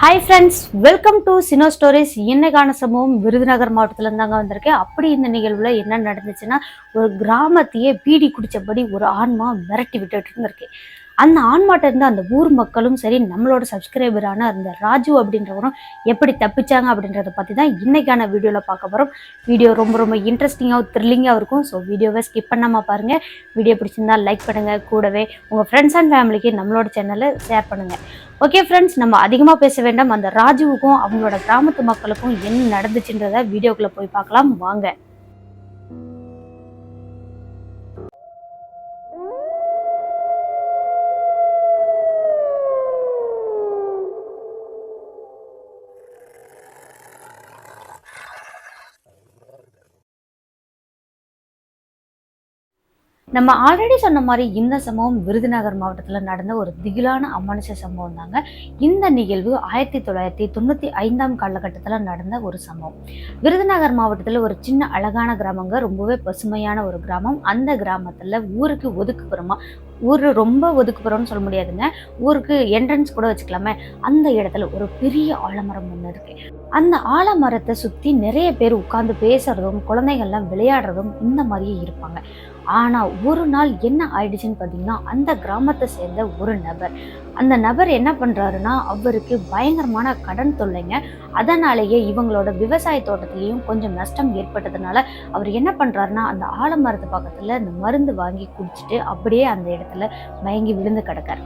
Hi friends welcome to சினோ stories இன்னைக்கான சம்பவம் விருதுநகர் மாவட்டத்துல இருந்தாங்க வந்திருக்கேன் அப்படி இந்த நிகழ்வில் என்ன நடந்துச்சுன்னா ஒரு கிராமத்தையே பீடி குடிச்சபடி ஒரு ஆன்மா மிரட்டி விட்டுட்டு இருந்திருக்கு. அந்த ஆன்மாட்ட இருந்து அந்த ஊர் மக்களும் சரி நம்மளோட சப்ஸ்கிரைபரான அந்த ராஜு அப்படின்றவரும் எப்படி தப்பிச்சாங்க அப்படின்றத பற்றி தான் இன்னைக்கான வீடியோவில் பார்க்க போகிறோம் வீடியோ ரொம்ப ரொம்ப இன்ட்ரெஸ்டிங்காகவும் த்ரில்லிங்காக இருக்கும். ஸோ வீடியோவை ஸ்கிப் பண்ணாமல் பாருங்கள் வீடியோ பிடிச்சிருந்தா லைக் பண்ணுங்கள் கூடவே உங்கள் ஃப்ரெண்ட்ஸ் அண்ட் ஃபேமிலிக்கு நம்மளோட சேனலை ஷேர் பண்ணுங்கள் ஓகே ஃப்ரெண்ட்ஸ் நம்ம அதிகமாக பேச வேண்டாம். அந்த ராஜுவுக்கும் அவங்களோட கிராமத்து மக்களுக்கும் என்ன நடந்துச்சுன்றத வீடியோக்குள்ளே போய் பார்க்கலாம். வாங்க. நம்ம ஆல்ரெடி சொன்ன மாதிரி இந்த சம்பவம் விருதுநகர் மாவட்டத்தில் நடந்த ஒரு திகிலான அமானுஷ சம்பவம் தாங்க இந்த நிகழ்வு ஆயிரத்தி தொள்ளாயிரத்தி தொண்ணூற்றி ஐந்தாம் காலகட்டத்தில் நடந்த ஒரு சம்பவம். விருதுநகர் மாவட்டத்தில் ஒரு சின்ன அழகான கிராமங்க ரொம்பவே பசுமையான ஒரு கிராமம். அந்த கிராமத்தில் ஊருக்கு ஒதுக்குப்புறமா ஊர் ரொம்ப ஒதுக்குப்புறம்னு சொல்ல முடியாதுங்க. ஊருக்கு என்ட்ரன்ஸ் கூட வச்சுக்கலாமே. அந்த இடத்துல ஒரு பெரிய ஆலமரம் ஒன்று இருக்கு. அந்த ஆலமரத்தை சுற்றி நிறைய பேர் உட்காந்து பேசுறதும் குழந்தைகள்லாம் விளையாடுறதும் இந்த மாதிரியே இருப்பாங்க. ஆனால் ஒரு நாள் என்ன ஆயிடுச்சுன்னு பார்த்தீங்கன்னா அந்த கிராமத்தை சேர்ந்த ஒரு நபர். அந்த நபர் என்ன பண்ணுறாருன்னா அவருக்கு பயங்கரமான கடன் தொல்லைங்க. அதனாலேயே இவங்களோட விவசாய தோட்டத்துலேயும் கொஞ்சம் நஷ்டம் ஏற்பட்டதுனால அவர் என்ன பண்ணுறாருன்னா அந்த ஆலமரத்து பக்கத்தில் அந்த மருந்து வாங்கி குடிச்சிட்டு அப்படியே அந்த இடத்துல மயங்கி விழுந்து கிடக்காரு.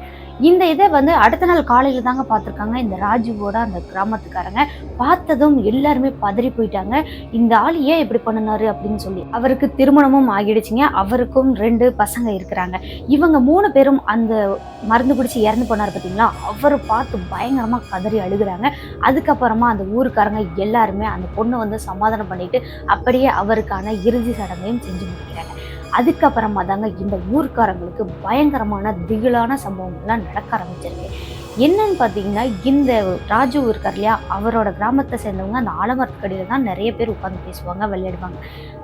இந்த இதை வந்து அடுத்த நாள் காலையில் தாங்க பார்த்துருக்காங்க. இந்த ராஜுவோட அந்த கிராமத்துக்காரங்க பார்த்ததும் எல்லாருமே பதறி போயிட்டாங்க. இந்த ஆள் ஏன் இப்படி பண்ணினாரு அப்படின்னு சொல்லி. அவருக்கு திருமணமும் ஆகிடுச்சுங்க. அவருக்கும் ரெண்டு பசங்க இருக்கிறாங்க. இவங்க மூணு பேரும் அந்த மருந்து குடிச்சு இறந்து சொன்னார் பார்த்தீங்களா அவர் பார்த்து பயங்கரமாக கதறி அழுகுறாங்க. அதுக்கப்புறமா அந்த ஊருக்காரங்க எல்லாருமே அந்த பொண்ணை வந்து சமாதானம் பண்ணிட்டு அப்படியே அவருக்கான இறுதி சடங்கையும் செஞ்சு முடிக்கிறாங்க. அதுக்கப்புறமா தாங்க இந்த ஊர்க்காரங்களுக்கு பயங்கரமான திகிலான சம்பவங்கள்லாம் நடக்க ஆரம்பிச்சிருக்கு. என்னன்னு பார்த்தீங்கன்னா இந்த ராஜு இருக்கார் இல்லையா அவரோட கிராமத்தை சேர்ந்தவங்க அந்த ஆலமரத்துக்கடியில் தான் நிறைய பேர் உட்காந்து பேசுவாங்க விளையாடுவாங்க.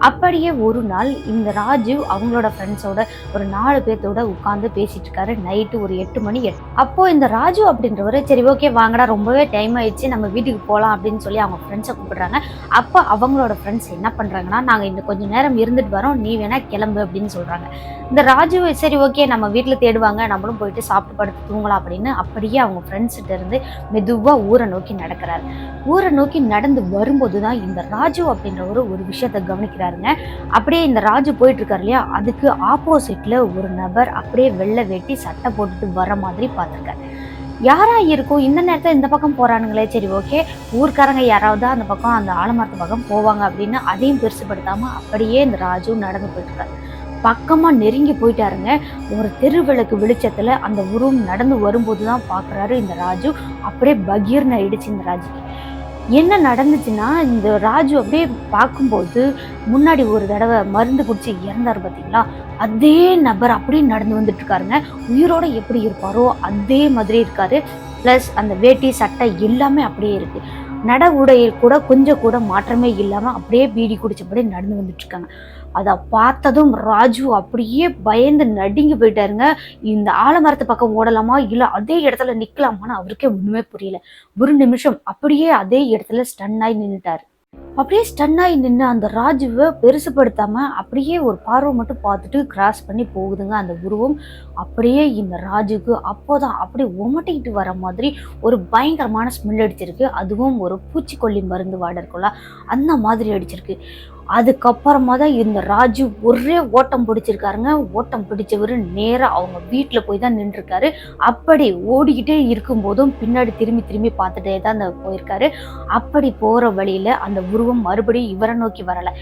அப்படியே ஒரு நாள் இந்த ராஜு அவங்களோட ஃப்ரெண்ட்ஸோட ஒரு நாலு பேர்த்தோட உட்காந்து பேசிட்டு இருக்காரு. நைட்டு ஒரு எட்டு மணி எட்டு அப்போது இந்த ராஜு அப்படின்றவர் சரி ஓகே வாங்கடா ரொம்பவே டைம் ஆயிடுச்சு நம்ம வீட்டுக்கு போகலாம் அப்படின்னு சொல்லி அவங்க ஃப்ரெண்ட்ஸை கூப்பிடுறாங்க. அப்போ அவங்களோட ஃப்ரெண்ட்ஸ் என்ன பண்ணுறாங்கன்னா நாங்கள் இந்த கொஞ்சம் நேரம் இருந்துட்டு வரோம் நீ வேணா கிளம்பு அப்படின்னு சொல்கிறாங்க இந்த ராஜு சரி ஓகே நம்ம வீட்டில் தேடுவாங்க நம்மளும் போயிட்டு சாப்பிட்டு படுத்து தூங்கலாம் அப்படின்னு அப்படியே அவங்க ஃப்ரெண்ட்ஸ்கிட்ட இருந்து மெதுவாக ஊரை நோக்கி நடக்கிறாரு. ஊரை நோக்கி நடந்து வரும்போது தான் இந்த ராஜு அப்படின்றவர் ஒரு விஷயத்தை கவனிக்கிறாருங்க. அப்படியே இந்த ராஜு போயிட்டு இருக்காரு இல்லையா? அதுக்கு ஆப்போசிட்ல ஒரு நபர் அப்படியே வெள்ளை வெட்டி சட்டை போட்டுட்டு வர மாதிரி பார்த்துருக்காரு. யாரா இருக்கும்? இந்த நேரத்தில் இந்த பக்கம் போறானுங்களே. சரி ஓகே ஊர்க்காரங்க யாராவது அந்த பக்கம் அந்த ஆலமரத்து பக்கம் போவாங்க அப்படின்னு அதையும் பெருசுப்படுத்தாமல் அப்படியே இந்த ராஜு நடந்து போயிட்டு பக்கமாக நெருங்கி போயிட்டாருங்க. ஒரு தெருவிளக்கு வெளிச்சத்தில் அந்த உருவம் நடந்து வரும்போது தான் பார்க்குறாரு இந்த ராஜு. அப்படியே பகீர்னு ஆயிடுச்சு இந்த ராஜுக்கு. என்ன நடந்துச்சுன்னா இந்த ராஜு அப்படியே பார்க்கும்போது முன்னாடி ஒரு தடவை மருந்து குடிச்சு இறந்தாரு பார்த்தீங்களா அதே நபர் அப்படியே நடந்து வந்துட்டு இருக்காருங்க. உயிரோட எப்படி இருப்பாரோ அதே மாதிரி இருக்காரு. ப்ளஸ் அந்த வேட்டி சட்டை எல்லாமே அப்படியே இருக்கு. நட உடையில் கூட கொஞ்சம் கூட மாற்றமே இல்லாமல் அப்படியே பீடி குடிச்சபடி நடந்து வந்துட்டு இருக்காங்க. அதை பார்த்ததும் ராஜு அப்படியே பயந்து நடுங்கி போயிட்டாருங்க. இந்த ஆலமரத்து பக்கம் ஓடலாமா? இல்லை அதே இடத்துல நிற்கலாமான்னு அவருக்கே ஒன்றுமே புரியல. ஒரு நிமிஷம் அப்படியே அதே இடத்துல ஸ்டன்னாய் நின்றுட்டார் நின்றுட்டாரு அப்படியே ஸ்டன்னாகி நின்று அந்த ராஜுவை பெருசுப்படுத்தாம அப்படியே ஒரு பார்வை மட்டும் பார்த்துட்டு கிராஸ் பண்ணி போகுதுங்க அந்த உருவம். அப்படியே இந்த ராஜுக்கு அப்போதான் அப்படியே உமட்டிக்கிட்டு வர மாதிரி ஒரு பயங்கரமான ஸ்மெல் அடிச்சிருக்கு. அதுவும் ஒரு பூச்சிக்கொல்லி மருந்து வாடை இருக்கும்ல அந்த மாதிரி அடிச்சிருக்கு. அதுக்கப்புறமா தான் இந்த ராஜு ஒரே ஓட்டம் பிடிச்சிருக்காருங்க. ஓட்டம் பிடிச்சவர் நேராக அவங்க வீட்டில் போய் தான் நின்றுருக்காரு. அப்படி ஓடிக்கிட்டே இருக்கும்போதும் பின்னாடி திரும்பி திரும்பி பார்த்துட்டே தான் அந்த போயிருக்காரு. அப்படி போகிற வழியில் அந்த உருவம் மறுபடியும் இவரை நோக்கி வரலை.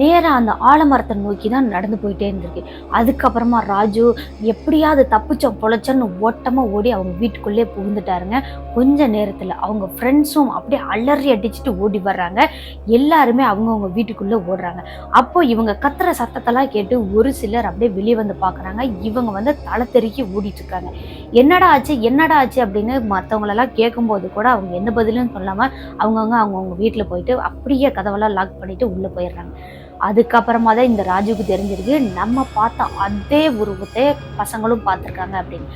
நேராக அந்த ஆலமரத்தை நோக்கி தான் நடந்து போயிட்டே இருந்திருக்கு. அதுக்கப்புறமா ராஜு எப்படியாவது தப்பிச்சோம் பொழைச்சோன்னு ஓட்டமாக ஓடி அவங்க வீட்டுக்குள்ளே புகுந்துட்டாருங்க. கொஞ்ச நேரத்தில் அவங்க ஃப்ரெண்ட்ஸும் அப்படியே அலறி அடிச்சுட்டு ஓடி வர்றாங்க. எல்லாருமே அவங்கவுங்க வீட்டுக்குள்ளே ஓடுறாங்க. அப்போ இவங்க கத்துற சத்தத்தெல்லாம் கேட்டு ஒரு சிலர் அப்படியே வெளியே வந்து பார்க்குறாங்க இவங்க வந்து தலை தெருக்கி ஓடிட்டுருக்காங்க என்னடா ஆச்சு? என்னடா ஆச்சு? அப்படின்னு மற்றவங்களெல்லாம் கேட்கும்போது கூட அவங்க எந்த பதிலும் சொல்லாமல் அவங்கவுங்க அவங்கவுங்க வீட்டில் போயிட்டு அப்படியே கதவெல்லாம் லாக் பண்ணிவிட்டு உள்ளே போயிடுறாங்க. அதுக்கப்புறமா தான் இந்த ராஜுவுக்கு தெரிஞ்சிருக்கு. நம்ம பார்த்த அதே உருவத்தை பசங்களும் பார்த்துருக்காங்க அப்படின்னு.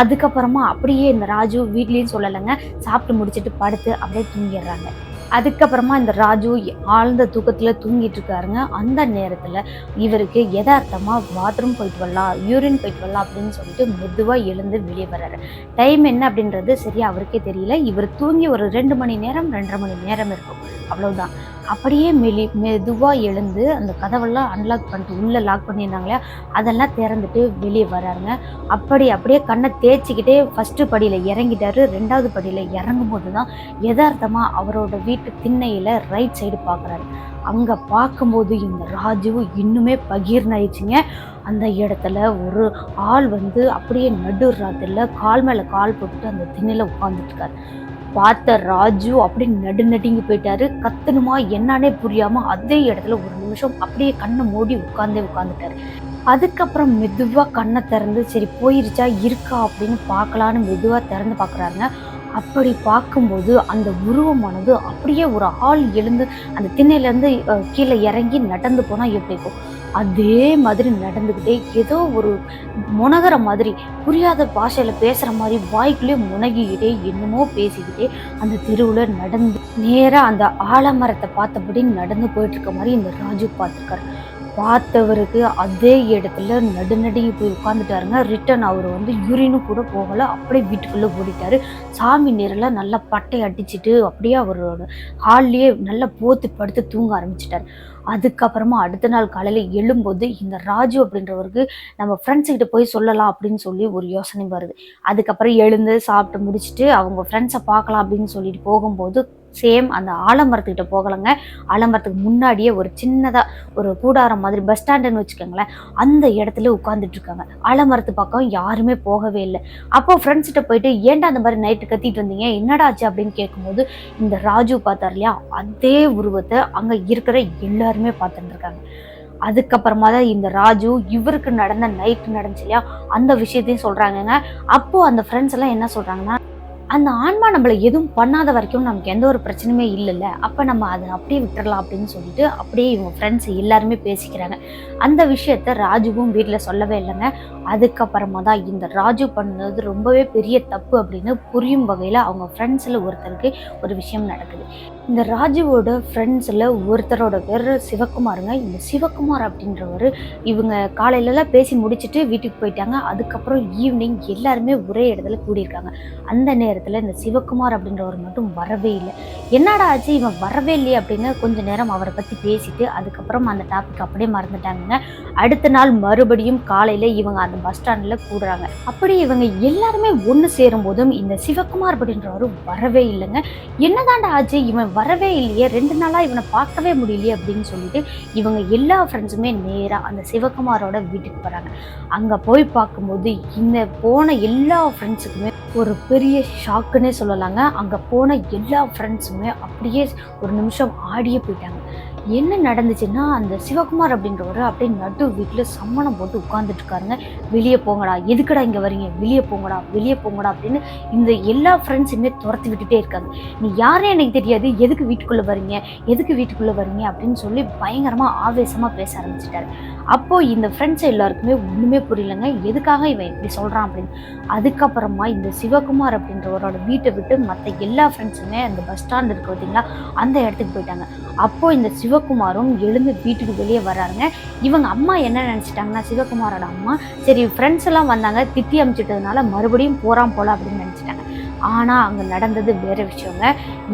அதுக்கப்புறமா அப்படியே இந்த ராஜு வீட்லேயும் சொல்லலைங்க. சாப்பிட்டு முடிச்சிட்டு படுத்து அப்படியே தூங்கிடுறாங்க. அதுக்கப்புறமா இந்த ராஜு ஆழ்ந்த தூக்கத்தில் தூங்கிட்டு இருக்காருங்க. அந்த நேரத்தில் இவருக்கு யதார்த்தமாக பாத்ரூம் போயிட்டு வரலாம் யூரின் போயிட்டு வரலாம் அப்படின்னு சொல்லிட்டு மெதுவாக எழுந்து வெளியே வர்றாரு. டைம் என்ன அப்படின்றது சரியா அவருக்கே தெரியல. இவர் தூங்கி ஒரு ரெண்டு மணி நேரம் ரெண்டரை மணி நேரம் இருக்கும். அவ்வளோதான் அப்படியே மெலி மெதுவாக எழுந்து அந்த கதவெல்லாம் அன்லாக் பண்ணிட்டு உள்ளே லாக் பண்ணியிருந்தாங்களே அதெல்லாம் திறந்துட்டு வெளியே வராருங்க. அப்படி அப்படியே கண்ணை தேய்ச்சிக்கிட்டே ஃபஸ்ட்டு படியில் இறங்கிட்டாரு. ரெண்டாவது படியில் இறங்கும் போது தான் யதார்த்தமாக அவரோட வீட்டு திண்ணையில் ரைட் சைடு பார்க்குறாரு அங்கே பார்க்கும்போது இந்த ராஜுவும் இன்னுமே பகீர்னாயிடுச்சுங்க. அந்த இடத்துல ஒரு ஆள் வந்து அப்படியே நடு ராத்திரில் கால் மேலே கால் போட்டுட்டு அந்த திண்ணையில் உட்காந்துட்டு இருக்காரு. பார்த்த ராஜு அப்படியே நடு நடுங்கி போயிட்டாரு. கத்தணுமா என்னன்னே புரியாம அதே இடத்துல ஒரு நிமிஷம் அப்படியே கண்ணை மூடி உட்கார்ந்தே உட்காந்துட்டாரு அதுக்கப்புறம் மெதுவாக கண்ணை திறந்து சரி போயிருச்சா? இருக்கா? அப்படின்னு பார்க்கலான்னு மெதுவாக திறந்து பார்க்குறாருங்க அப்படி பார்க்கும்போது அந்த உருவமானது அப்படியே ஒரு ஆள் எழுந்து அந்த திண்ணையிலேருந்து கீழே இறங்கி நடந்து போனால் எப்படி இருக்கும்? அதே மாதிரி நடந்துக்கிட்டே ஏதோ ஒரு முனகிற மாதிரி புரியாத பாஷையில் பேசுகிற மாதிரி வாய்க்குள்ளேயே முனகிக்கிட்டே என்னமோ பேசிக்கிட்டே அந்த தெருவில் நடந்து நேராக அந்த ஆலமரத்தை பார்த்தபடி நடந்து போயிட்டுருக்க மாதிரி இந்த ராஜு பார்த்துருக்காரு. பார்த்தவருக்கு அதே இடத்துல நடுநடுங்கி போய் உட்காந்துட்டாருங்க ரிட்டன் அவர் வந்து யூரினும் கூட போகலை. அப்படியே வீட்டுக்குள்ளே ஓடிட்டாரு. சாமி நேரில் நல்லா பட்டை அடிச்சுட்டு அப்படியே அவரோட ஹால்லேயே நல்லா போத்து படுத்து தூங்க ஆரம்பிச்சிட்டார். அதுக்கப்புறமா அடுத்த நாள் காலையில் எழும்போது இந்த ராஜு அப்படின்றவருக்கு நம்ம ஃப்ரெண்ட்ஸுக்கிட்ட போய் சொல்லலாம் அப்படின்னு சொல்லி ஒரு யோசனை வருது. அதுக்கப்புறம் எழுந்து சாப்பிட்டு முடிச்சுட்டு அவங்க ஃப்ரெண்ட்ஸை பார்க்கலாம் அப்படின்னு சொல்லிட்டு போகும்போது சேம் அந்த ஆலமரத்துக்கிட்ட போகலைங்க. ஆலமரத்துக்கு முன்னாடியே ஒரு சின்னதாக ஒரு கூடாரம் மாதிரி பஸ் ஸ்டாண்டுன்னு வச்சுக்கோங்களேன். அந்த இடத்துல உட்காந்துட்டு இருக்காங்க ஆலமரத்து பக்கம் யாருமே போகவே இல்லை. அப்போ ஃப்ரெண்ட்ஸ்கிட்ட போயிட்டு ஏன்டா அந்த மாதிரி நைட்டு கத்திட்டு வந்தீங்க? என்னடா ஆச்சு? அப்படின்னு கேட்கும்போது இந்த ராஜு பார்த்தார் இல்லையா? அதே உருவத்தை அங்கே இருக்கிற எல்லாருமே பார்த்துட்டு இருக்காங்க அதுக்கப்புறமா தான் இந்த ராஜு இவருக்கு நடந்த நைட்டு நடந்துச்சு இல்லையா? அந்த விஷயத்தையும் சொல்கிறாங்கங்க அப்போது அந்த ஃப்ரெண்ட்ஸ் எல்லாம் என்ன சொல்கிறாங்கன்னா அந்த ஆன்மா நம்மளை எதுவும் பண்ணாத வரைக்கும் நமக்கு எந்த ஒரு பிரச்சனையுமே இல்லைல்ல. அப்போ நம்ம அதை அப்படியே விட்டுறலாம் அப்படின்னு சொல்லிட்டு அப்படியே இவங்க ஃப்ரெண்ட்ஸ் எல்லாருமே பேசிக்கிறாங்க. அந்த விஷயத்த ராஜுவும் வீட்டில் சொல்லவே இல்லைங்க. அதுக்கப்புறமா தான் இந்த ராஜு பண்ணது ரொம்பவே பெரிய தப்பு அப்படின்னு புரியும் வகையில் அவங்க ஃப்ரெண்ட்ஸில் ஒருத்தருக்கு ஒரு விஷயம் நடக்குது. இந்த ராஜுவோட ஃப்ரெண்ட்ஸில் ஒருத்தரோட பேர் சிவகுமாருங்க. இந்த சிவகுமார் அப்படின்றவர் இவங்க காலையிலலாம் பேசி முடிச்சுட்டு வீட்டுக்கு போயிட்டாங்க. அதுக்கப்புறம் ஈவினிங் எல்லாருமே ஒரே இடத்துல கூடியிருக்காங்க. அந்த நேரத்தில் இந்த சிவகுமார் அப்படின்றவர் மட்டும் வரவே இல்லை. என்னடா ஆச்சு? இவன் வரவே இல்லையே அப்படின்னு கொஞ்ச நேரம் அவரை பற்றி பேசிட்டு அதுக்கப்புறம் அந்த டாபிக் அப்படியே மறந்துட்டாங்க அடுத்த நாள் மறுபடியும் காலையில் இவங்க அந்த பஸ் ஸ்டாண்டில் கூடுறாங்க. அப்படி இவங்க எல்லாருமே ஒன்று சேரும் போதும் இந்த சிவகுமார் அப்படின்றவர் வரவே இல்லைங்க. என்னதாண்டா ஆச்சு? இவன் வரவே இல்லையே ரெண்டு நாளாக இவனை பார்க்கவே முடியலையே அப்படின்னு சொல்லிட்டு இவங்க எல்லா ஃப்ரெண்ட்ஸுமே நேராக அந்த சிவகுமாரோட வீட்டுக்கு போகிறாங்க அங்கே போய் பார்க்கும்போது இந்த போன எல்லா ஃப்ரெண்ட்ஸுக்குமே ஒரு பெரிய ஷாக்குன்னே சொல்லலாங்க. அங்கே போன எல்லா ஃப்ரெண்ட்ஸுமே அப்படியே ஒரு நிமிஷம் ஆடியே போயிட்டாங்க. என்ன நடந்துச்சுன்னா அந்த சிவகுமார் அப்படின்றவர் அப்படியே நடு வீட்டில் சம்மணம் போட்டு உட்காந்துட்டு இருக்காருங்க. வெளியே போங்கடா. எதுக்குடா இங்கே வரீங்க வெளியே போங்கடா. வெளியே போங்கடா அப்படின்னு இந்த எல்லா ஃப்ரெண்ட்ஸுமே துரத்து விட்டுட்டே இருக்காங்க. நீ யாரே எனக்கு தெரியாது. எதுக்கு வீட்டுக்குள்ளே வரீங்க எதுக்கு வீட்டுக்குள்ளே வரீங்க அப்படின்னு சொல்லி பயங்கரமாக ஆவேசமாக பேச ஆரம்பிச்சிட்டாரு. அப்போது இந்த ஃப்ரெண்ட்ஸ் எல்லாருக்குமே ஒன்றுமே புரியலங்க. எதுக்காக இவன் இப்படி சொல்கிறான் அப்படின்னு. அதுக்கப்புறமா இந்த சிவகுமார் அப்படின்றவரோட வீட்டை விட்டு மற்ற எல்லா ஃப்ரெண்ட்ஸுமே அந்த பஸ் ஸ்டாண்ட் இருக்கு பார்த்தீங்களா? அந்த இடத்துக்கு போயிட்டாங்க. அப்போது இந்த சிவகுமாரும் எழுந்து வீட்டுக்கு வெளியே வராருங்க. இவங்க அம்மா என்ன நினச்சிட்டாங்கன்னா சிவகுமாரோட அம்மா சரி ஃப்ரெண்ட்ஸ் எல்லாம் வந்தாங்க திட்டி அமிச்சிட்டதுனால மறுபடியும் போகிறான் போல அப்படின்னு நினச்சிட்டாங்க ஆனால் அங்கே நடந்தது வேற விஷயங்க.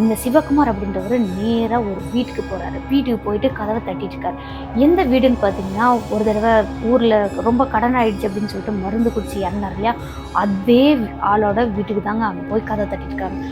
இந்த சிவகுமார் அப்படின்றவர் நேராக ஒரு வீட்டுக்கு போகிறாரு வீட்டுக்கு போயிட்டு கதவை தட்டிட்டு இருக்காரு. எந்த வீடுன்னு பார்த்தீங்கன்னா ஒரு தடவை ஊரில் ரொம்ப கடன் ஆயிடுச்சு அப்படின்னு சொல்லிட்டு மருந்து குடிச்சு இறந்தார் இல்லையா? அதே ஆளோட வீட்டுக்கு தாங்க அங்கே போய் கதை தட்டிட்டு இருக்காங்க.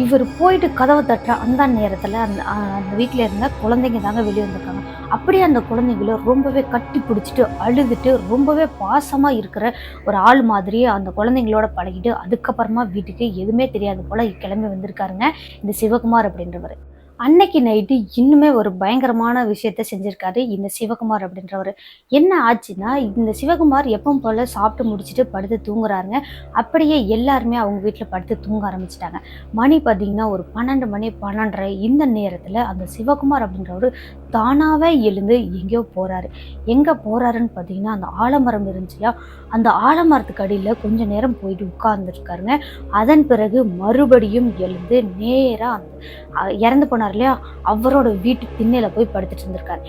இவர் போயிட்டு கதவை தட்டுற அந்த நேரத்தில் அந்த அந்த வீட்டில் இருந்த குழந்தைங்க தாங்க வெளியே வந்திருக்காங்க. அப்படியே அந்த குழந்தைங்கள ரொம்பவே கட்டி பிடிச்சிட்டு அழுதுட்டு ரொம்பவே பாசமாக இருக்கிற ஒரு ஆள் மாதிரியே அந்த குழந்தைங்களோட பழகிட்டு அதுக்கப்புறமா வீட்டுக்கு எதுவுமே தெரியாது போல் கிளம்பி வந்திருக்காருங்க இந்த சிவகுமார் அப்படின்றவர். அன்னைக்கு நைட்டு இன்னுமே ஒரு பயங்கரமான விஷயத்த செஞ்சுருக்காரு இந்த சிவகுமார் அப்படின்றவர். என்ன ஆச்சுன்னா இந்த சிவகுமார் எப்பவும் போல் சாப்பிட்டு முடிச்சுட்டு படுத்து தூங்குறாருங்க. அப்படியே எல்லாருமே அவங்க வீட்டில் படுத்து தூங்க ஆரம்பிச்சிட்டாங்க. மணி பார்த்தீங்கன்னா ஒரு பன்னெண்டு மணி பன்னெண்டரை இந்த நேரத்தில் அந்த சிவகுமார் அப்படின்றவர் தானாகவே எழுந்து எங்கேயோ போகிறாரு எங்கே போகிறாருன்னு பார்த்தீங்கன்னா அந்த ஆலமரம் இருந்துச்சுயா அந்த ஆலமரத்துக்கு அடியில் கொஞ்ச நேரம் போயிட்டு உட்கார்ந்துருக்காருங்க. அதன் பிறகு மறுபடியும் எழுந்து நேராக அந்த இறந்து போனார். இல்லையா? அவரோட வீட்டு திண்ணையில போய் படுத்துட்டு இருந்திருக்காரு.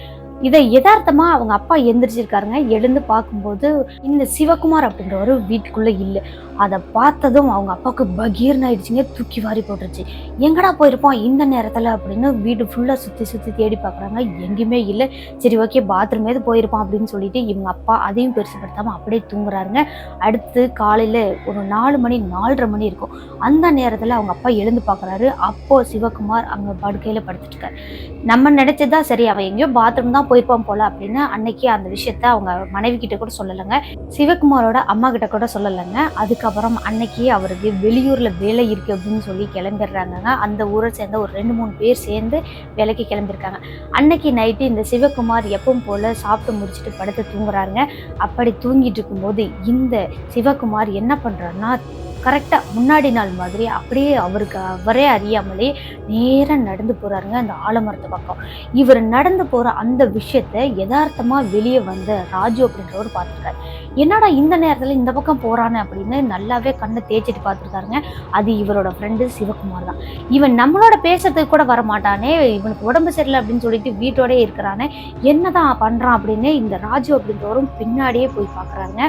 இதை யதார்த்தமா அவங்க அப்பா எந்திரிச்சிருக்காருங்க. எழுந்து பார்க்கும்போது இந்த சிவகுமார் அப்படின்றவரு வீட்டுக்குள்ள இல்லை. அதை பார்த்ததும் அவங்க அப்பாவுக்கு பகீர்னு ஆயிடுச்சுங்க தூக்கி வாரி போட்டுருச்சு. எங்கடா போயிருப்பான் இந்த நேரத்தில் அப்படின்னு வீடு ஃபுல்லாக சுற்றி சுற்றி தேடி பார்க்குறாங்க எங்கேயுமே இல்லை. சரி ஓகே பாத்ரூமேது போயிருப்பான் அப்படின்னு சொல்லிட்டு இவங்க அப்பா அதையும் பெருசுப்படுத்தாமல் அப்படியே தூங்குறாருங்க. அடுத்து காலையில் ஒரு நாலு மணி நாலரை மணி இருக்கும். அந்த நேரத்தில் அவங்க அப்பா எழுந்து பார்க்குறாரு அப்போது சிவகுமார் அங்கே படுக்கையில் படுத்துட்டு இருக்காரு நம்ம நினச்சதா சரி அவன் எங்கேயோ பாத்ரூம் தான் போயிருப்பான் போல அப்படின்னு அன்னைக்கு அந்த விஷயத்த அவங்க மனைவி கிட்ட கூட சொல்லலைங்க. சிவகுமாரோட அம்மா கிட்ட கூட சொல்லலைங்க. அதுக்கு அதுக்கப்புறம் அன்னைக்கு அவருக்கு வெளியூரில் வேலை இருக்கு அப்படின்னு சொல்லி கிளம்பிடுறாங்கங்க அந்த ஊரை சேர்ந்த ஒரு ரெண்டு மூணு பேர் சேர்ந்து வேலைக்கு கிளம்பியிருக்காங்க. அன்னைக்கு நைட்டு இந்த சிவகுமார் எப்பவும் போல சாப்பிட்டு முடிச்சுட்டு படுத்து தூங்குறாருங்க. அப்படி தூங்கிட்டு இருக்கும்போது இந்த சிவகுமார் என்ன பண்ணுறாருன்னா கரெக்டாக முன்னாடி நாள் மாதிரி அப்படியே அவருக்கு அவரே அறியாமலே நேராக நடந்து போகிறாருங்க அந்த ஆலமரத்து பக்கம். இவர் நடந்து போகிற அந்த விஷயத்த யதார்த்தமாக வெளியே வந்த ராஜு அப்படின்றவர் பார்த்துருக்காரு. என்னடா இந்த நேரத்தில் இந்த பக்கம் போகிறானே அப்படின்னு நல்லாவே கண்ணை தேய்ச்சிட்டு பார்த்துருக்காருங்க. அது இவரோட ஃப்ரெண்டு சிவகுமார் தான். இவன் நம்மளோட பேசுறதுக்கு கூட வர மாட்டானே இவனுக்கு உடம்பு சரியில்லை அப்படின்னு சொல்லிட்டு வீட்டோடயே இருக்கிறானே. என்னதான் பண்ணுறான் அப்படின்னு இந்த ராஜு அப்படின்றவரும் பின்னாடியே போய் பார்க்குறாங்க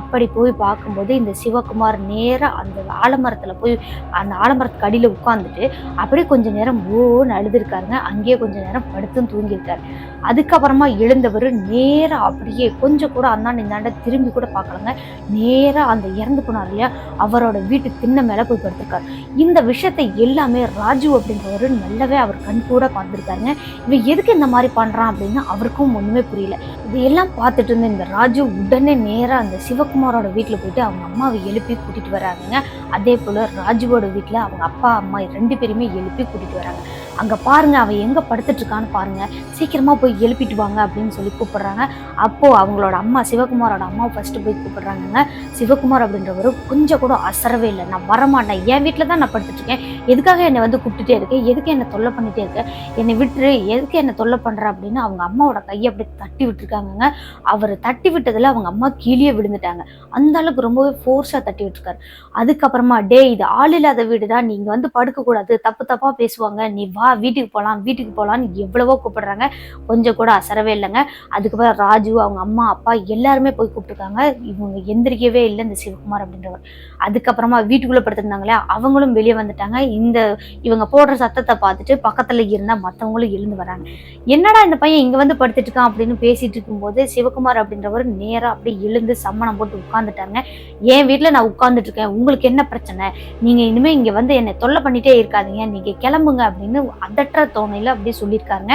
அப்படி போய் பார்க்கும்போது இந்த சிவகுமார் நேராக அந்த ஆலமரத்தில் போய் அந்த ஆலமரத்துக்கு அடியில் உட்காந்துட்டு அப்படியே கொஞ்ச நேரம் ஓன்னு அழுதுருக்காருங்க. அங்கேயே கொஞ்ச நேரம் படுத்தும் தூங்கியிருக்காரு. அதுக்கப்புறமா எழுந்தவர் நேராக அப்படியே கொஞ்சம் கூட அந்தாண்ட இந்தாண்ட திரும்பி கூட பார்க்கலங்க. நேராக அந்த இறந்து போனார் இல்லையா? அவரோட வீட்டு திண்ணை மேலே போய் படுத்திருக்காரு. இந்த விஷயத்தை எல்லாமே ராஜு அப்படின்றவர் நல்லாவே அவர் கண் கூட பார்த்துருக்காருங்க. இவன் எதுக்கு இந்த மாதிரி பண்ணுறான் அப்படின்னு அவருக்கும் ஒன்றுமே புரியல. இதையெல்லாம் பார்த்துட்டு இருந்த இந்த ராஜு உடனே நேராக அந்த சிவகுமாரோட வீட்டில் போயிட்டு அவங்க அம்மாவை எழுப்பி கூட்டிகிட்டு வராங்க. அதே போல ராஜுவோட வீட்டில் அவங்க அப்பா அம்மா ரெண்டு பேருமே எழுப்பி கூட்டிட்டு வராங்க. அங்கே பாருங்க அவன் எங்கே படுத்துட்ருக்கான்னு இருக்கான்னு பாருங்க. சீக்கிரமாக போய் எழுப்பிட்டு வாங்க அப்படின்னு சொல்லி கூப்பிடுறாங்க. அப்போது அவங்களோட அம்மா சிவகுமாரோட அம்மா ஃபஸ்ட்டு போய் கூப்பிடுறாங்க சிவகுமார் அப்படின்றவர் கொஞ்சம் கூட அசரவே இல்லை. நான் வரமாட்டேன். என் வீட்டில் தான் நான் படுத்துட்ருக்கேன். எதுக்காக என்னை வந்து கூப்பிட்டுட்டே இருக்கேன் எதுக்கு என்னை தொல்லை பண்ணிகிட்டே இருக்க? என்னை விட்டுரு. எதுக்கு என்னை தொல்லை பண்ணுற அப்படின்னு அவங்க அம்மாவோட கையை அப்படி தட்டி விட்டுருக்காங்கங்க. அவர் தட்டி விட்டதில் அவங்க அம்மா கீழே விழுந்துட்டாங்க. அந்த அளவுக்கு ரொம்பவே ஃபோர்ஸாக தட்டி விட்டுருக்காரு. அதுக்கப்புறமா டே இது ஆள் இல்லாத வீடு தான் நீங்கள் வந்து படுக்கக்கூடாது. தப்பு தப்பாக பேசுவாங்க. நீ வா. வீட்டுக்கு போகலாம் வீட்டுக்கு போகலான்னு எவ்வளவோ கூப்பிடுறாங்க. கொஞ்சம் கூட அசரவே இல்லைங்க. அதுக்கப்புறம் ராஜு அவங்க அம்மா அப்பா எல்லாருமே போய் கூப்பிட்டுருக்காங்க. இவங்க எந்திரிக்கவே இல்லை இந்த சிவகுமார் அப்படின்றவர். அதுக்கப்புறமா வீட்டுக்குள்ளே படுத்திருந்தாங்களே அவங்களும் வெளியே வந்துட்டாங்க. இந்த இவங்க போடுற சத்தத்தை பார்த்துட்டு பக்கத்தில் இருந்தால் மற்றவங்களும் எழுந்து வராங்க. என்னடா இந்த பையன் இங்கே வந்து படுத்துட்டு இருக்கான் அப்படின்னு பேசிட்டு இருக்கும்போது சிவகுமார் அப்படின்றவர் நேராக அப்படியே எழுந்து சம்மணம் போட்டு உட்காந்துட்டாங்க என் வீட்டில் நான் உட்காந்துட்டு இருக்கேன். உங்களுக்கு என்ன பிரச்சனை? நீங்கள் இனிமேல் இங்கே வந்து என்னை தொல்லை பண்ணிட்டே இருக்காதீங்க. நீங்கள் கிளம்புங்க அப்படின்னு அதற்ற தோணையில் அப்படியே சொல்லியிருக்காங்க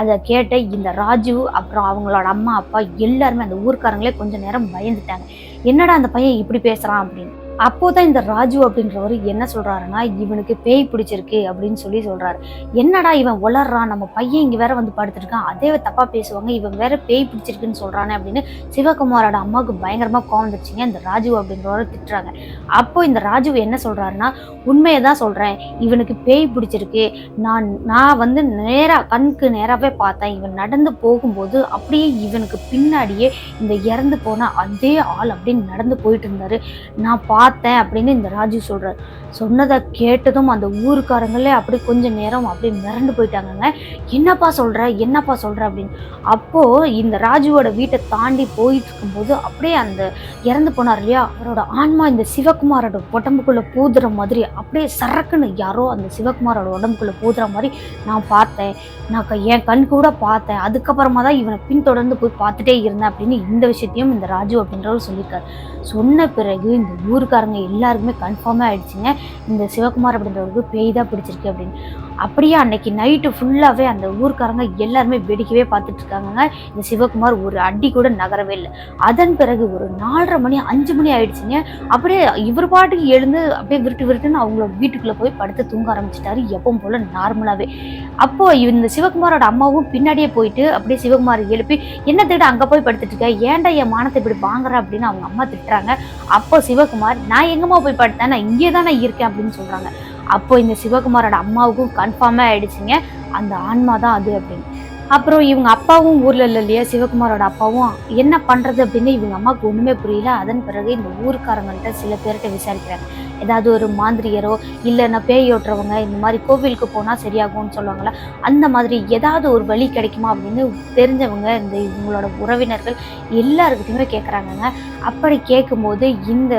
அதை கேட்ட இந்த ராஜு அப்புறம் அவங்களோட அம்மா அப்பா எல்லாருமே அந்த ஊர்க்காரங்களே கொஞ்சம் நேரம் பயந்துட்டாங்க. என்னடா அந்த பையன் இப்படி பேசுகிறான் அப்படின்னு. அப்போதான் இந்த ராஜு அப்படின்றவர் என்ன சொல்றாருன்னா இவனுக்கு பேய் பிடிச்சிருக்கு அப்படின்னு சொல்லி சொல்றாரு. என்னடா இவன் உளறான் நம்ம பையன் இங்க வேற வந்து படுத்துருக்கான். அதே தப்பா பேசுவாங்க. இவன் வேற பேய் பிடிச்சிருக்குன்னு சொல்றானே அப்படின்னு சிவகுமாரோட அம்மாவுக்கு பயங்கரமா கோவம் இந்த ராஜு அப்படின்றவரை திட்டுறாங்க. அப்போ இந்த ராஜு என்ன சொல்றாருன்னா உண்மையை தான் சொல்றேன். இவனுக்கு பேய் பிடிச்சிருக்கு. நான் நான் வந்து நேரா கண்ணுக்கு நேராவே பார்த்தேன். இவன் நடந்து போகும்போது அப்படியே இவனுக்கு பின்னாடியே இந்த இறந்து போன அதே ஆள் அப்படின்னு நடந்து போயிட்டு இருந்தாரு. நான் பார்த்தேன் அப்படின்னு இந்த ராஜு சொல்றாரு. சொன்னதை கேட்டதும் அந்த ஊருக்காரங்களே அப்படி கொஞ்ச நேரம் அப்படியே மிரண்டு போயிட்டாங்கங்க. என்னப்பா சொல்கிற என்னப்பா சொல்கிற அப்படின்னு. அப்போ இந்த ராஜுவோட வீட்டை தாண்டி போயிட்டு இருக்கும்போது அப்படியே அந்த இறந்து போனார் இல்லையா? அவரோட ஆன்மா இந்த சிவகுமாரோட உடம்புக்குள்ளே பூதுற மாதிரி அப்படியே சரக்குன்னு யாரோ அந்த சிவகுமாரோட உடம்புக்குள்ளே பூதுற மாதிரி நான் பார்த்தேன். நான் க- என் கண் கூட பார்த்தேன். அதுக்கப்புறமா தான் இவனை பின்தொடர்ந்து போய் பார்த்துட்டே இருந்தேன் அப்படின்னு இந்த விஷயத்தையும் இந்த ராஜு அப்படின்றவர் சொல்லியிருக்காரு. சொன்ன பிறகு இந்த ஊருக்காரங்க எல்லாருக்குமே கன்ஃபார்மாக ஆயிடுச்சுங்க. இந்த சிவகுமார் அப்படின்றவருக்கு பேய் தான் பிடிச்சிருக்கு அப்படின்னு. அப்படியே அன்னைக்கு நைட்டு ஃபுல்லாகவே அந்த ஊர்க்காரங்க எல்லாருமே வெடிக்கவே பார்த்துட்டு இருக்காங்க இந்த சிவகுமார் ஒரு அடி கூட நகரவே இல்லை. அதன் பிறகு ஒரு நாலரை மணி அஞ்சு மணி ஆயிடுச்சுங்க. அப்படியே இவர் பாட்டுக்கு எழுந்து அப்படியே விருட்டு விருட்டுன்னு அவங்கள வீட்டுக்குள்ளே போய் படுத்து தூங்க ஆரம்பிச்சிட்டாரு எப்பவும் போல் நார்மலாகவே அப்போ இந்த சிவகுமாரோட அம்மாவும் பின்னாடியே போயிட்டு அப்படியே சிவகுமார் எழுப்பி என்ன தேட அங்கே போய் படுத்துட்டு இருக்க? ஏன்டா என் மானத்தை இப்படி வாங்குற? அப்படின்னு அவங்க அம்மா திட்டுறாங்க. அப்போ சிவகுமார் நான் எங்கம்மா போய் படுத்தேன்? நான் இங்கே தான் நான் இருக்கேன் அப்படின்னு சொல்கிறாங்க அப்போ இந்த சிவகுமாரோட அம்மாவுக்கும் கன்ஃபார்மாக ஆயிடுச்சுங்க. அந்த ஆன்மா தான் அது அப்படின்னு. அப்புறம் இவங்க அப்பாவும் ஊர்ல இல்லை இல்லையா? சிவகுமாரோட அப்பாவும் என்ன பண்றது? அப்படின்னு இவங்க அம்மாவுக்கு ஒண்ணுமே புரியல. அதன் பிறகு இந்த ஊருக்காரங்கள்ட்ட சில பேர்கிட்ட விசாரிக்கிறாங்க. ஏதாவது ஒரு மாந்திரியரோ இல்லைன்னா பேய் ஓட்டுறவங்க இந்த மாதிரி கோவிலுக்கு போனால் சரியாகும்னு சொல்லுவாங்களா அந்த மாதிரி ஏதாவது ஒரு வழி கிடைக்குமா அப்படின்னு தெரிஞ்சவங்க இந்த இவங்களோட உறவினர்கள் எல்லாருக்கிட்டையுமே கேட்குறாங்கங்க அப்படி கேட்கும்போது இந்த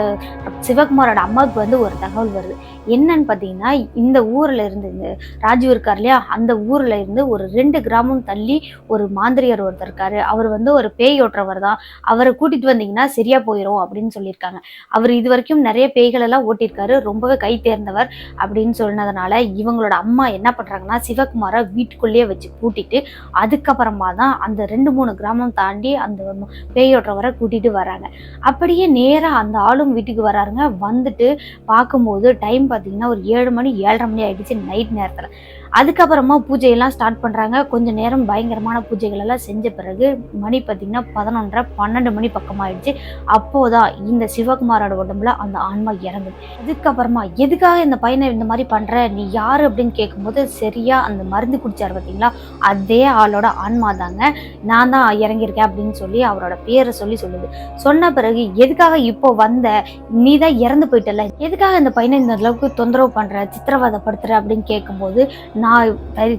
சிவகுமாரோட அம்மாவுக்கு வந்து ஒரு தகவல் வருது. என்னன்னு பார்த்தீங்கன்னா இந்த ஊரில் இருந்து இந்த ராஜீவ் இருக்கார் இல்லையா அந்த ஊரில் இருந்து ஒரு ரெண்டு கிராமம் தள்ளி ஒரு மாந்திரியர் ஒருத்தர் இருக்காரு. அவர் வந்து ஒரு பேய் ஓட்டுறவர் தான் அவரை கூட்டிகிட்டு வந்தீங்கன்னா சரியாக போயிடும் அப்படின்னு சொல்லியிருக்காங்க. அவர் இது வரைக்கும் நிறைய பேய்கள் எல்லாம் ஓட்டியிருக்காரு ரொம்பவே கை தேர்ந்தவர் அப்படின்னு சொன்னதுனால இவங்களோட அம்மா என்ன பண்ணுறாங்கன்னா சிவகுமாரை வீட்டுக்குள்ளேயே வச்சு பூட்டிட்டு அதுக்கப்புறமா தான் அந்த ரெண்டு மூணு கிராமம் தாண்டி அந்த பேய் கூட்டிகிட்டு வராங்க. அப்படியே நேராக அந்த ஆளும் வீட்டுக்கு வராருங்க. வந்துட்டு பார்க்கும்போது டைம் பார்த்தீங்கன்னா ஒரு ஏழு மணி ஏழரை மணி ஆகிடுச்சு நைட் நேரத்தில். அதுக்கப்புறமா பூஜையெல்லாம் ஸ்டார்ட் பண்ணுறாங்க கொஞ்ச நேரம் பயங்கரமான பூஜைகள் எல்லாம் செஞ்ச பிறகு மணி பார்த்தீங்கன்னா பதினொன்றரை பன்னெண்டு மணி பக்கமாயிடுச்சு. அப்போதான் இந்த சிவகுமாரோட உடம்புல அந்த ஆன்மா இறங்குது அதுக்கப்புறமா எதுக்காக இந்த பையனை இந்த மாதிரி பண்ணுற நீ யார் அப்படின்னு கேட்கும்போது சரியாக அந்த மருந்து குடிச்சாரு பார்த்தீங்களா அதே ஆளோட ஆன்மா தாங்க. நான் தான் இறங்கியிருக்கேன் அப்படின்னு சொல்லி அவரோட பேரை சொல்லி சொல்லுது. சொன்ன பிறகு எதுக்காக இப்போ வந்த? நீ தான் இறந்து போயிட்டல எதுக்காக இந்த பையனை இந்த அளவுக்கு தொந்தரவு பண்ணுற சித்திரவதைப்படுத்துற அப்படின்னு கேட்கும்போது நான்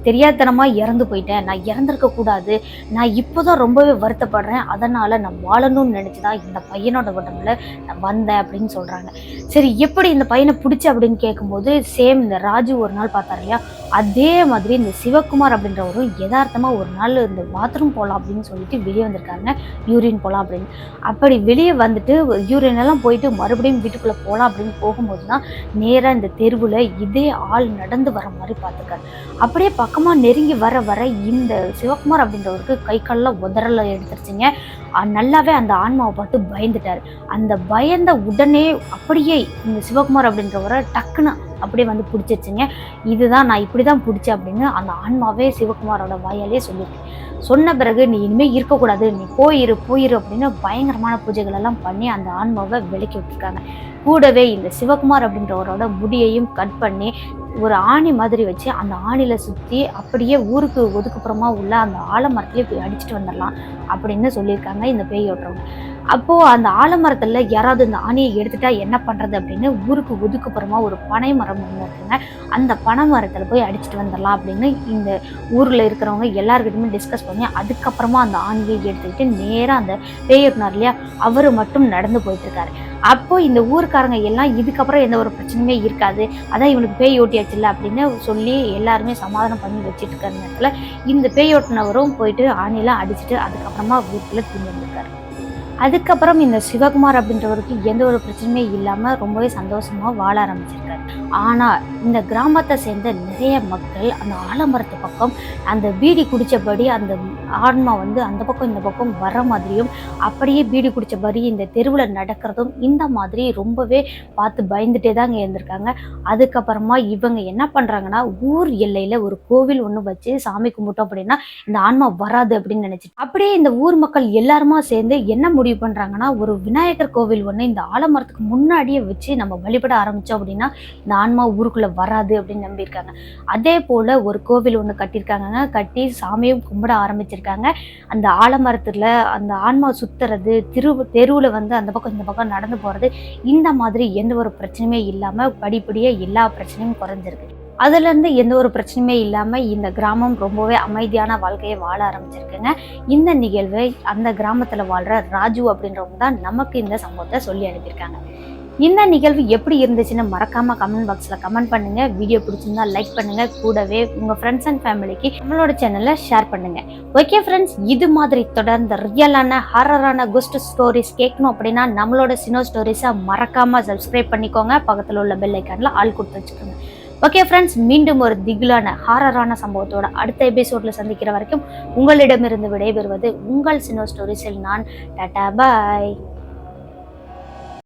தெரியாதனமாக இறந்து போயிட்டேன். நான் இறந்துருக்க கூடாது. நான் இப்போதான் ரொம்பவே வருத்தப்படுறேன். அதனால் நான் வாழணும்னு நினச்சி தான் இந்த பையனோட உடம்புல நான் வந்தேன் அப்படின்னு சொல்கிறாங்க சரி எப்படி இந்த பையனை பிடிச்சி அப்படின்னு கேட்கும்போது சேம் இந்த ராஜு ஒரு நாள் பார்த்தாரு இல்லையா? அதே மாதிரி இந்த சிவகுமார் அப்படின்றவரும் யதார்த்தமாக ஒரு நாள் இந்த பாத்ரூம் போகலாம் அப்படின்னு சொல்லிட்டு வெளியே வந்திருக்காங்க. யூரின் போகலாம் அப்படின்னு. அப்படி வெளியே வந்துட்டு யூரின் எல்லாம் போயிட்டு மறுபடியும் வீட்டுக்குள்ளே போகலாம் அப்படின்னு போகும்போது தான் நேராக இந்த தெருவில் இதே ஆள் நடந்து வர மாதிரி பார்த்துக்காரு. அப்படியே பக்கமாக நெருங்கி வர வர இந்த சிவகுமார் அப்படின்றவருக்கு கை காலில் உதறல எடுத்துருச்சுங்க. நல்லாவே அந்த ஆன்மாவை பார்த்து பயந்துட்டாரு. அந்த பயந்த உடனே அப்படியே இந்த சிவகுமார் அப்படின்றவரை டக்குன்னு அப்படியே வந்து பிடிச்சிருச்சுங்க. இதுதான் நான் இப்படி தான் பிடிச்சேன் அப்படின்னு அந்த ஆன்மாவே சிவகுமாரோட வாயாலே சொல்லியிருக்கு சொன்ன பிறகு நீ இனிமேல் இருக்கக்கூடாது. நீ போயிரு போயிரு அப்படின்னு பயங்கரமான பூஜைகள் எல்லாம் பண்ணி அந்த ஆன்மாவை விலக்கி விட்டுருக்காங்க. கூடவே இந்த சிவகுமார் அப்படின்றவரோட முடியையும் கட் பண்ணி ஒரு ஆணி மாதிரி வச்சு அந்த ஆணியில் சுற்றி அப்படியே ஊருக்கு ஒதுக்குப்புறமா உள்ள அந்த ஆலமரத்துலேயே போய் அடிச்சுட்டு வந்துடலாம் அப்படின்னு சொல்லியிருக்காங்க இந்த பேய் ஓட்டுறவங்க அப்போது அந்த ஆலமரத்தில் யாராவது இந்த ஆணியை எடுத்துட்டா என்ன பண்ணுறது அப்படின்னு ஊருக்கு ஒதுக்குப்புறமா ஒரு பனை மரம் ஒன்று இருக்குங்க. அந்த பனை மரத்தில் போய் அடிச்சுட்டு வந்துடலாம் அப்படின்னு இந்த ஊரில் இருக்கிறவங்க எல்லாருக்கிட்டையுமே டிஸ்கஸ் பண்ணி அதுக்கப்புறமா அந்த ஆணியை எடுத்துக்கிட்டு நேராக அந்த பேய் இல்லையா அவர் மட்டும் நடந்து போயிட்டு இருக்காரு அப்போ இந்த ஊருக்காரங்க எல்லாம் இதுக்கப்புறம் எந்த ஒரு பிரச்சனையுமே இருக்காது. அதான் இவனுக்கு பேய் ஓட்டியாச்சுல்ல அப்படின்னு சொல்லி எல்லாருமே சமாதானம் பண்ணி வச்சுட்டு இருக்கிற நேரத்தில் இந்த பேய் ஓட்டினவரும் போயிட்டு ஆணிலாம் அடிச்சுட்டு அதுக்கப்புறமா வீட்டில் திரும்பி வந்திருக்காரு அதுக்கப்புறம் இந்த சிவகுமார் அப்படின்றவருக்கு எந்த ஒரு பிரச்சனையுமே இல்லாமல் ரொம்பவே சந்தோஷமா வாழ ஆரம்பிச்சிருக்காரு. ஆனால் இந்த கிராமத்தை சேர்ந்த நிறைய மக்கள் அந்த ஆலமரத்து பக்கம் அந்த பீடி குடித்தபடி அந்த ஆன்மா வந்து அந்த பக்கம் இந்த பக்கம் வர மாதிரியும் அப்படியே பீடி குடிச்சபடி இந்த தெருவில் நடக்கிறதும் இந்த மாதிரி ரொம்பவே பார்த்து பயந்துட்டே தாங்க இருந்திருக்காங்க. அதுக்கப்புறமா இவங்க என்ன பண்ணுறாங்கன்னா ஊர் எல்லையில் ஒரு கோவில் ஒன்று வச்சு சாமி கும்பிட்டோம் அப்படின்னா இந்த ஆன்மா வராது அப்படின்னு நினச்சி அப்படியே இந்த ஊர் மக்கள் எல்லாருமா சேர்ந்து என்ன முடிவு பண்ணுறாங்கன்னா ஒரு விநாயகர் கோவில் ஒன்று இந்த ஆலமரத்துக்கு முன்னாடியே வச்சு நம்ம வழிபட ஆரம்பித்தோம் அப்படின்னா இந்த ஆன்மா ஊருக்குள்ளே வராது அப்படின்னு நம்பியிருக்காங்க. அதே போல் ஒரு கோவில் ஒன்று கட்டியிருக்காங்க கட்டி சாமியும் கும்பிட ஆரம்பிச்சிருக்காங்க. அந்த ஆலமரத்தில் அந்த ஆன்மா சுத்துறது திரு தெருவில் வந்து அந்த பக்கம் இந்த பக்கம் நடந்து போகிறது இந்த மாதிரி எந்த ஒரு பிரச்சனையுமே இல்லாமல் படிப்படியாக எல்லா பிரச்சனையும் குறைஞ்சிருக்கு. அதுலேருந்து எந்த ஒரு பிரச்சனையுமே இல்லாமல் இந்த கிராமம் ரொம்பவே அமைதியான வாழ்க்கையை வாழ ஆரம்பிச்சிருக்குங்க. இந்த நிகழ்வை அந்த கிராமத்தில் வாழ்கிற ராஜு அப்படின்றவங்க தான் நமக்கு இந்த சம்பவத்தை சொல்லி அனுப்பியிருக்காங்க. இந்த நிகழ்வு எப்படி இருந்துச்சுன்னு மறக்காம கமெண்ட் பாக்ஸ்ல கமெண்ட் பண்ணுங்க. வீடியோ பிடிச்சிருந்தா லைக் பண்ணுங்க. கூடவே உங்க ஃப்ரெண்ட்ஸ் அண்ட் ஃபேமிலிக்கு நம்மளோட சேனலை ஷேர் பண்ணுங்க. ஓகே ஃப்ரெண்ட்ஸ் இது மாதிரி தொடர்ந்து ரியலான ஹாரரான குஸ்ட் ஸ்டோரிஸ் கேட்கணும் அப்படின்னா நம்மளோட சினோ ஸ்டோரிஸை மறக்காம சப்ஸ்கிரைப் பண்ணிக்கோங்க. பக்கத்தில் உள்ள பெல் ஐக்கான்ல ஆள் கொடுத்து வச்சுக்கோங்க. ஓகே ஃப்ரெண்ட்ஸ் மீண்டும் ஒரு திகிலான ஹாரரான சம்பவத்தோட அடுத்த எபிசோட்ல சந்திக்கிற வரைக்கும் உங்களிடமிருந்து விடைபெறுவது உங்கள் சினோ ஸ்டோரிஸில் நான். டாட்டா பாய்